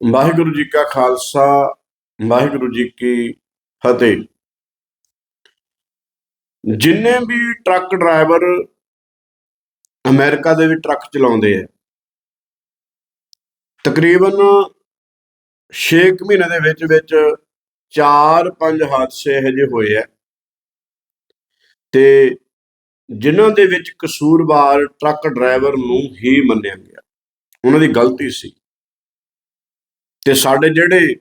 ਵਾਹਿਗੁਰੂ ਜੀ ਕਾ ਖਾਲਸਾ, ਵਾਹਿਗੁਰੂ ਜੀ ਕੀ ਫਤਿਹ। ਜਿੰਨੇ ਵੀ truck driver America ਦੇ ਵਿੱਚ ਟਰੱਕ ਚਲਾਉਂਦੇ ਆ, ਤਕਰੀਬਨ 6 ਮਹੀਨੇ ਦੇ ਵਿੱਚ ਵਿੱਚ 4-5 ਹਾਦਸੇ ਇਹੋ ਜਿਹੇ ਹੋਏ ਆ। ਤੇ ਜਿਨ੍ਹਾਂ ਦੇ ਵਿੱਚ ਕਸੂਰਵਾਰ ਟਰੱਕ ਡਰਾਈਵਰ ਨੂੰ ਹੀ ਮੰਨਿਆ ਗਿਆ। ਉਹਨਾਂ ਦੀ ਗਲਤੀ ਸੀ। ਤੇ ਸਾਡੇ ਜਿਹੜੇ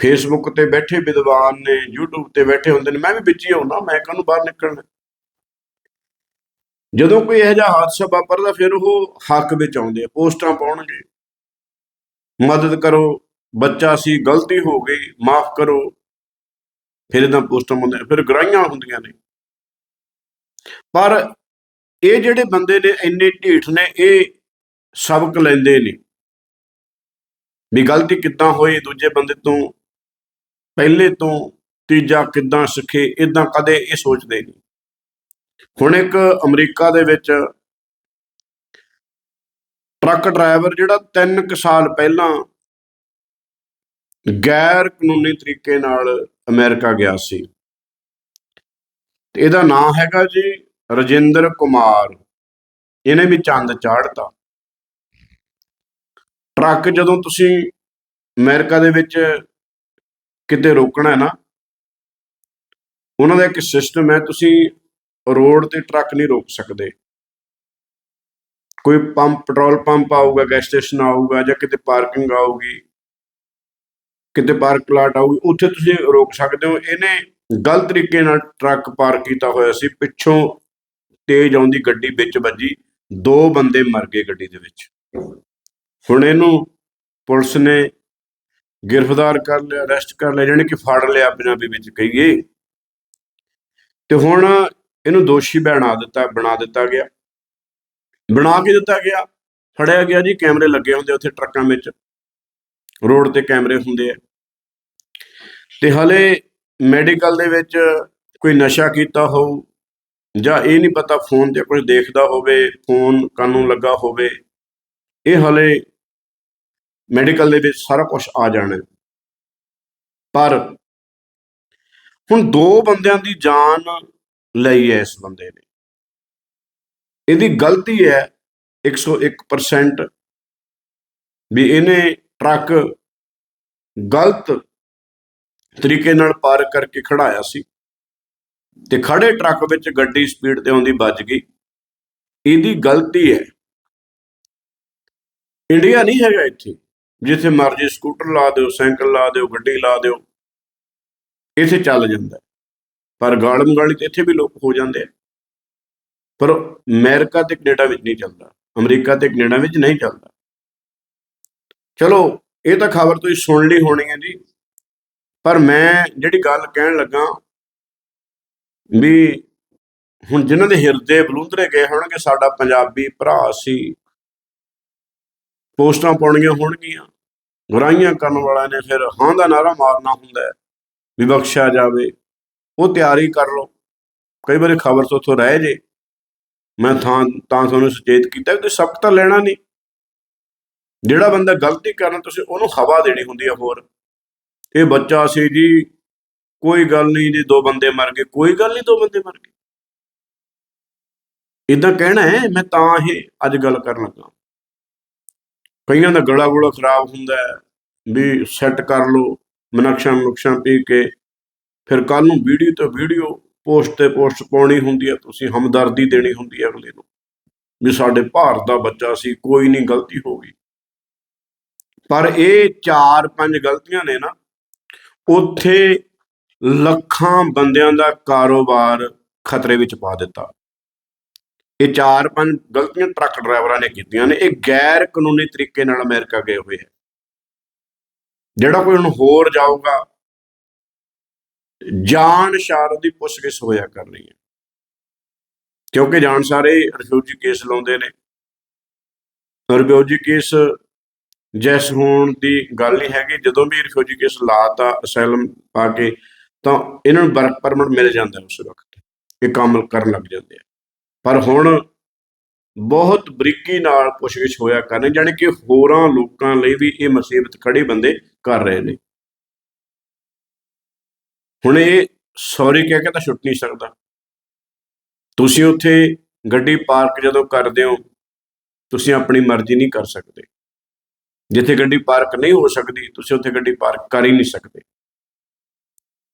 ਫੇਸਬੁੱਕ ਤੇ ਬੈਠੇ ਵਿਦਵਾਨ ਨੇ, YouTube ਤੇ ਬੈਠੇ ਹੁੰਦੇ ਨੇ, ਮੈਂ ਵੀ ਵਿੱਚ ਹੀ ਆਉਣਾ ਮੈਂ ਕਾਹਨੂੰ ਬਾਹਰ ਨਿਕਲਣਾ? ਜਦੋਂ ਕੋਈ ਇਹੋ ਜਿਹਾ ਹਾਦਸਾ ਵਾਪਰਦਾ, ਫਿਰ ਉਹ ਹੱਕ ਵਿੱਚ ਆਉਂਦੇ ਆ, ਪੋਸਟਾਂ ਪਾਉਣਗੇ। ਮਦਦ ਕਰੋ, ਬੱਚਾ ਸੀ, ਗਲਤੀ ਹੋ ਗਈ, ਮਾਫ ਕਰੋ। ਫਿਰ ਇਹਦਾ ਪੋਸਟਾਂ ਹੁੰਦੇ ਫਿਰ ਗਰਾਈਆਂ ਹੁੰਦੀਆਂ ਨੇ। ਪਰ ਇਹ ਜਿਹੜੇ ਬੰਦੇ ਨੇ, ਇੰਨੇ ਢੀਠ ਨੇ, ਇਹ ਸਬਕ ਲੈਂਦੇ ਨੇ। ਵੀ ਗਲਤੀ ਕਿੱਦਾਂ ਹੋਈ ਦੂਜੇ ਬੰਦੇ ਤੋਂ? ਪਹਿਲੇ ਤੋਂ ਤੀਜਾ ਕਿੱਦਾਂ ਸਿੱਖੇ? ਇਦਾਂ ਕਦੇ ਇਹ ਸੋਚਦੇ ਨਹੀਂ। ਹੁਣ ਇੱਕ ਅਮਰੀਕਾ ਦੇ ਵਿੱਚ ਟਰੱਕ ਡਰਾਈਵਰ ਜਿਹੜਾ 3 ਕੁ ਸਾਲ ਪਹਿਲਾਂ ਗੈਰ ਕਾਨੂੰਨੀ ਤਰੀਕੇ ਨਾਲ ਅਮਰੀਕਾ ਗਿਆ ਸੀ। ਇਹਦਾ ਨਾਮ ਹੈਗਾ ਜੀ ਰਜਿੰਦਰ ਕੁਮਾਰ। ਇਹਨੇ ਵੀ ਚੰਦ ਚਾੜਤਾ ਟਰੱਕ ਜਦੋਂ ਤੁਸੀਂ ਅਮਰੀਕਾ ਦੇ ਵਿੱਚ ਕਿਤੇ ਰੋਕਣਾ ਹੈ ਨਾ, ਉਹਨਾਂ ਦਾ ਇੱਕ ਸਿਸਟਮ ਹੈ, ਤੁਸੀਂ ਰੋਡ ਤੇ ਟਰੱਕ ਨਹੀਂ ਰੋਕ ਸਕਦੇ। ਕੋਈ ਪੰਪ, ਪੈਟਰੋਲ ਪੰਪ ਆਊਗਾ ਗੈਸ ਸਟੇਸ਼ਨ ਆਊਗਾ ਜਾਂ ਕਿਤੇ ਪਾਰਕਿੰਗ ਆਊਗੀ, ਕਿਤੇ ਪਾਰਕ ਪਲਾਟ ਆਊਗੀ, ਉੱਥੇ ਤੁਸੀਂ ਰੋਕ ਸਕਦੇ ਹੋ। ਇਹਨੇ ਗਲਤ ਤਰੀਕੇ ਨਾਲ ਟਰੱਕ ਪਾਰਕ ਕੀਤਾ ਹੋਇਆ ਸੀ, ਪਿੱਛੋਂ ਤੇਜ਼ ਆਉਂਦੀ ਗੱਡੀ ਵਿੱਚ ਵੱਜੀ, ਦੋ ਬੰਦੇ ਮਰ ਗਏ ਗੱਡੀ ਦੇ ਵਿੱਚ। ਹੁਣ ਇਹਨੂੰ ਪੁਲਿਸ ਨੇ ਗ੍ਰਿਫਤਾਰ ਕਰ ਲਿਆ, ਅਰੈਸਟ ਕਰ ਲਿਆ ਜਾਣੀ ਕਿ ਫੜ ਲਿਆ ਪੰਜਾਬੀ ਵਿੱਚ ਕਹੀਏ। ਤੇ ਹੁਣ ਇਹਨੂੰ ਦੋਸ਼ੀ ਬਣਾ ਦਿੱਤਾ ਬਣਾ ਦਿੱਤਾ ਗਿਆ। ਬਣਾ ਕੇ ਦਿੱਤਾ ਗਿਆ। ਫੜਿਆ ਗਿਆ ਜੀ, ਕੈਮਰੇ ਲੱਗੇ ਹੁੰਦੇ ਉੱਥੇ ਟਰੱਕਾਂ ਵਿੱਚ। ਰੋਡ ਤੇ ਕੈਮਰੇ ਹੁੰਦੇ ਆ। ਤੇ ਹਲੇ ਮੈਡੀਕਲ ਦੇ ਵਿੱਚ ਕੋਈ ਨਸ਼ਾ ਕੀਤਾ ਹੋਊ, ਜਾਂ ਇਹ ਨਹੀਂ ਪਤਾ, ਫੋਨ ਤੇ ਕੁਝ ਦੇਖਦਾ ਹੋਵੇ, ਫੋਨ ਕਾਨੂੰ ਲੱਗਾ ਹੋਵੇ, ਇਹ ਹਲੇ ਮੈਡੀਕਲ ਦੇ ਵਿੱਚ ਸਾਰਾ ਕੁਝ ਆ ਜਾਣਾ। ਪਰ ਹੁਣ ਦੋ ਬੰਦਿਆਂ ਦੀ ਜਾਨ ਲਈ ਹੈ ਇਸ ਬੰਦੇ ਨੇ। ਇਹਦੀ ਗਲਤੀ ਹੈ 101% ਵੀ ਇਹਨੇ ਟਰੱਕ ਗਲਤ ਤਰੀਕੇ ਨਾਲ ਪਾਰ ਕਰਕੇ ਖੜਾਇਆ ਸੀ ਤੇ ਖੜੇ ਟਰੱਕ ਵਿੱਚ ਗੱਡੀ ਸਪੀਡ ਤੇ ਆਉਂਦੀ ਵੱਜ ਗਈ। ਇਹਦੀ ਗਲਤੀ ਹੈ। ਇੰਡੀਆ ਨਹੀਂ ਹੈਗਾ ਇੱਥੇ। ਜਿੱਥੇ ਮਰਜ਼ੀ ਸਕੂਟਰ ਲਾ ਦਿਓ, ਸਾਈਕਲ ਲਾ ਦਿਓ, ਗੱਡੀ ਲਾ ਦਿਓ, ਇੱਥੇ ਚੱਲ ਜਾਂਦਾ ਪਰ ਗਾਲਮ ਗਾਲੀ ਤੇ ਇੱਥੇ ਵੀ ਲੋਕ ਹੋ ਜਾਂਦੇ ਆ। ਪਰ ਅਮਰੀਕਾ ਤੇ ਕੈਨੇਡਾ ਵਿੱਚ ਨਹੀਂ ਚੱਲਦਾ, ਅਮਰੀਕਾ ਤੇ ਕੈਨੇਡਾ ਵਿੱਚ ਨਹੀਂ ਚੱਲਦਾ। ਚਲੋ, ਇਹ ਤਾਂ ਖਬਰ ਤੁਸੀਂ ਸੁਣ ਲਈ ਹੋਣੀ ਹੈ ਜੀ। ਪਰ ਮੈਂ ਜਿਹੜੀ ਗੱਲ ਕਹਿਣ ਲੱਗਾ ਵੀ ਹੁਣ ਜਿਨ੍ਹਾਂ ਦੇ ਹਿਰਦੇ ਬਲੂੰਦਰੇ ਗਏ ਹੋਣਗੇ, ਸਾਡਾ ਪੰਜਾਬੀ ਭਰਾ ਸੀ ਪੋਸਟਾਂ ਪਾਉਣੀਆਂ ਹੋਣਗੀਆਂ। ਬੁਰਾਈਆਂ ਕਰਨ ਵਾਲਿਆਂ ਨੇ ਫਿਰ ਹਾਂ ਦਾ ਨਾਰਾ ਮਾਰਨਾ ਹੁੰਦਾ ਵੀ ਬਖਸ਼ਿਆ ਜਾਵੇ। ਉਹ ਤਿਆਰੀ ਕਰ ਲਓ। ਕਈ ਵਾਰੀ ਖਬਰ ਤੋਂ ਉੱਥੋਂ ਰਹਿ ਜੇ। ਮੈਂ ਥਾਂ, ਤਾਂ ਤੁਹਾਨੂੰ ਸੁਚੇਤ ਕੀਤਾ ਕਿ ਸਖਤ ਤਾਂ ਲੈਣਾ ਨਹੀਂ। ਜਿਹੜਾ ਬੰਦਾ ਗਲਤੀ ਕਰਨ, ਤੁਸੀਂ ਉਹਨੂੰ ਹਵਾ ਦੇਣੀ ਹੁੰਦੀ ਹੈ ਹੋਰ। ਇਹ ਬੱਚਾ ਸੀ ਜੀ, ਕੋਈ ਗੱਲ ਨਹੀਂ ਜੀ, ਦੋ ਬੰਦੇ ਮਰ ਗਏ। ਕੋਈ ਗੱਲ ਨਹੀਂ, ਦੋ ਬੰਦੇ ਮਰ ਗਏ। ਇਦਾਂ ਕਹਿਣਾ ਹੈ, ਮੈਂ ਤਾਂ ਇਹ ਅੱਜ ਗੱਲ ਕਰਨ ਲੱਗਾ। ਕਈਆਂ ਦਾ ਗਲਾ ਗੁਲਾ ਖਰਾਬ ਹੁੰਦਾ ਵੀ ਸੈੱਟ ਕਰ ਲਓ ਮਨਕਸ਼ਾ ਮਨਕਸ਼ਾ ਪੀ ਕੇ। ਫਿਰ ਕੱਲ ਨੂੰ ਵੀਡੀਓ ਤੇ ਵੀਡੀਓ ਪੋਸਟ ਤੇ ਪੋਸਟ ਪਾਉਣੀ ਹੁੰਦੀ ਹੈ, ਤੁਸੀਂ ਹਮਦਰਦੀ ਦੇਣੀ ਹੁੰਦੀ ਹੈ ਅਗਲੇ ਨੂੰ, ਵੀ ਸਾਡੇ ਭਾਰਤ ਦਾ ਬੱਚਾ ਸੀ, ਕੋਈ ਨਹੀਂ ਗਲਤੀ ਹੋ ਗਈ। ਪਰ ਇਹ ਚਾਰ ਪੰਜ ਗਲਤੀਆਂ ਨੇ ਨਾ, ਉੱਥੇ ਲੱਖਾਂ ਬੰਦਿਆਂ ਦਾ ਕਾਰੋਬਾਰ ਖਤਰੇ ਵਿੱਚ ਪਾ ਦਿੱਤਾ। ਇਹ ਚਾਰ ਪੰਜ ਗਲਤੀਆਂ ਟਰੱਕ ਡਰਾਈਵਰਾਂ ਨੇ ਕੀਤੀਆਂ ਨੇ, ਇਹ ਗੈਰ ਕਾਨੂੰਨੀ ਤਰੀਕੇ ਨਾਲ ਅਮਰੀਕਾ ਗਏ ਹੋਏ ਹੈ। ਜਿਹੜਾ ਕੋਈ ਹੁਣ ਹੋਰ ਜਾਊਗਾ, ਜਾਨ ਸ਼ਾਰ ਦੀ ਪੁੱਛਗਿੱਛ ਹੋਇਆ ਕਰਨੀ ਹੈ। ਕਿਉਂਕਿ ਜਾਣ ਸਾਰੇ ਰਿਫਿਊਜੀ ਕੇਸ ਲਾਉਂਦੇ ਨੇ। ਰਿਫਿਊਜੀ ਕੇਸ ਜੈਸ ਹੋਣ ਦੀ ਗੱਲ ਨਹੀਂ ਹੈਗੀ। ਜਦੋਂ ਵੀ ਰਿਫਿਊਜੀ ਕੇਸ ਲਾਤਾ ਅਸਾਈਲਮ ਪਾ ਕੇ ਤਾਂ ਇਹਨਾਂ ਨੂੰ ਵਰਕ ਪਰਮਿਟ ਮਿਲ ਜਾਂਦਾ ਉਸ ਵਕਤ। ਇਹ ਕੰਮ ਕਰਨ ਲੱਗ ਜਾਂਦੇ ਆ। ਪਰ ਹੁਣ ਬਹੁਤ ਬਰੀਕੀ ਨਾਲ ਪੁੱਛਗਿੱਛ ਹੋਇਆ ਕਰਨੀ, ਜਾਣੀ ਕਿ ਹੋਰਾਂ ਲੋਕਾਂ ਲਈ ਵੀ ਇਹ ਮੁਸੀਬਤ ਖੜੇ ਬੰਦੇ ਕਰ ਰਹੇ ਨੇ। ਹੁਣ ਇਹ ਸੌਰੀ ਕਹਿ ਕੇ ਤਾਂ ਛੁੱਟ ਨਹੀਂ ਸਕਦਾ। ਤੁਸੀਂ ਉੱਥੇ ਗੱਡੀ ਪਾਰਕ ਜਦੋਂ ਕਰਦੇ ਹੋ, ਤੁਸੀਂ ਆਪਣੀ ਮਰਜ਼ੀ ਨਹੀਂ ਕਰ ਸਕਦੇ। ਜਿੱਥੇ ਗੱਡੀ ਪਾਰਕ ਨਹੀਂ ਹੋ ਸਕਦੀ, ਤੁਸੀਂ ਉੱਥੇ ਗੱਡੀ ਪਾਰਕ ਕਰ ਹੀ ਨਹੀਂ ਸਕਦੇ।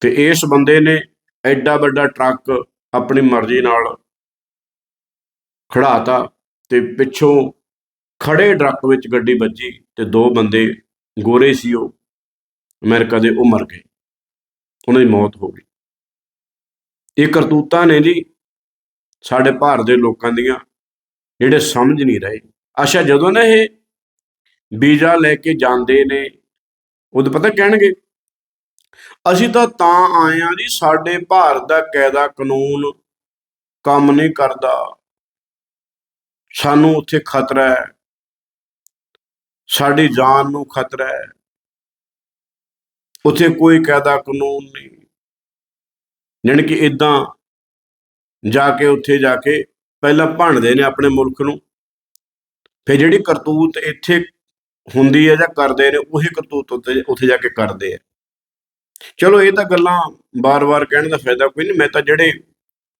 ਤੇ ਇਸ ਬੰਦੇ ਨੇ ਐਡਾ ਵੱਡਾ ਟਰੱਕ ਆਪਣੀ ਮਰਜ਼ੀ ਨਾਲ ਖੜਾਤਾ ਤੇ ਪਿੱਛੋਂ ਖੜੇ ਟਰੱਕ ਵਿੱਚ ਗੱਡੀ ਵੱਜੀ ਤੇ ਦੋ ਬੰਦੇ ਗੋਰੇ ਸੀ ਉਹ। ਅਮਰੀਕਾ ਦੇ ਉਹ ਮਰ ਗਏ। ਉਹਨਾਂ ਦੀ ਮੌਤ ਹੋ ਗਈ। ਇਹ ਕਰਤੂਤਾਂ ਨੇ ਜੀ ਸਾਡੇ ਭਾਰਤ ਦੇ ਲੋਕਾਂ ਦੀਆਂ ਜਿਹੜੇ ਸਮਝ ਨਹੀਂ ਰਹੇ। ਅੱਛਾ, ਜਦੋਂ ਨਾ ਇਹ ਵੀਜ਼ਾ ਲੈ ਕੇ ਜਾਂਦੇ ਨੇ, ਉਦੋਂ ਪਤਾ ਕਹਿਣਗੇ, ਅਸੀਂ ਤਾਂ ਤਾਂ ਆਏ ਆ ਜੀ, ਸਾਡੇ ਭਾਰਤ ਦਾ ਕਾਇਦਾ ਕਾਨੂੰਨ ਕੰਮ ਨਹੀਂ ਕਰਦਾ। ਸਾਨੂੰ ਉੱਥੇ ਖਤਰਾ ਹੈ। ਸਾਡੀ ਜਾਨ ਨੂੰ ਖਤਰਾ ਹੈ। ਉੱਥੇ ਕੋਈ ਕਾਇਦਾ ਕਾਨੂੰਨ ਨਹੀਂ। ਜਾਣੀ ਕਿ ਇਦਾਂ ਜਾ ਕੇ ਉੱਥੇ ਜਾ ਕੇ ਪਹਿਲਾਂ ਭੰਡਦੇ ਨੇ ਆਪਣੇ ਮੁਲਕ ਨੂੰ। ਫਿਰ ਜਿਹੜੀ ਕਰਤੂਤ ਇੱਥੇ ਹੁੰਦੀ ਹੈ ਜਾਂ ਕਰਦੇ ਨੇ, ਉਹੀ ਕਰਤੂਤ ਉੱਥੇ ਉੱਥੇ ਜਾ ਕੇ ਕਰਦੇ ਆ। ਚਲੋ ਇਹ ਤਾਂ ਗੱਲਾਂ ਬਾਰ-ਬਾਰ ਕਹਿਣ ਦਾ ਫਾਇਦਾ ਕੋਈ ਨਹੀਂ। ਮੈਂ ਤਾਂ ਜਿਹੜੇ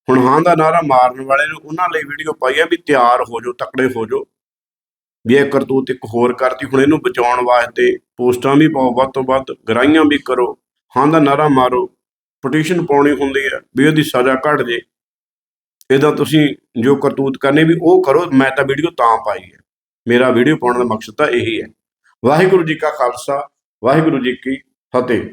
ਹੁਣ ਹਾਂ ਦਾ ਨਾਰਾ ਮਾਰਨ ਵਾਲੇ ਨੇ ਉਹਨਾਂ ਲਈ ਵੀਡੀਓ ਪਾਈ ਆ ਵੀ ਤਿਆਰ ਹੋ ਜਾਓ, ਤਕੜੇ ਹੋ ਜਾਓ। ਵੀ ਇਹ ਕਰਤੂਤ ਇੱਕ ਹੋਰ ਕਰਤੀ, ਹੁਣ ਇਹਨੂੰ ਬਚਾਉਣ ਵਾਸਤੇ ਪੋਸਟਾਂ ਵੀ ਪਾਓ, ਵੱਧ ਤੋਂ ਵੱਧ ਗਰਾਈਆਂ ਵੀ ਕਰੋ, ਹਾਂ ਦਾ ਨਾਰਾ ਮਾਰੋ। ਪਟੀਸ਼ਨ ਪਾਉਣੀ ਹੁੰਦੀ ਹੈ ਵੀ ਉਹਦੀ ਸਜ਼ਾ ਘਟ ਜੇ। ਇਹਦਾ ਤੁਸੀਂ ਜੋ ਕਰਤੂਤ ਕਰਨੇ ਵੀ ਉਹ ਕਰੋ, ਮੈਂ ਤਾਂ ਵੀਡੀਓ ਤਾਂ ਪਾਈ ਹੈ ਮੇਰਾ ਵੀਡੀਓ ਪਾਉਣ ਦਾ ਮਕਸਦ ਤਾਂ ਇਹੀ ਹੈ। ਵਾਹਿਗੁਰੂ ਜੀ ਕਾ ਖਾਲਸਾ, ਵਾਹਿਗੁਰੂ ਜੀ ਕੀ ਫਤਿਹ।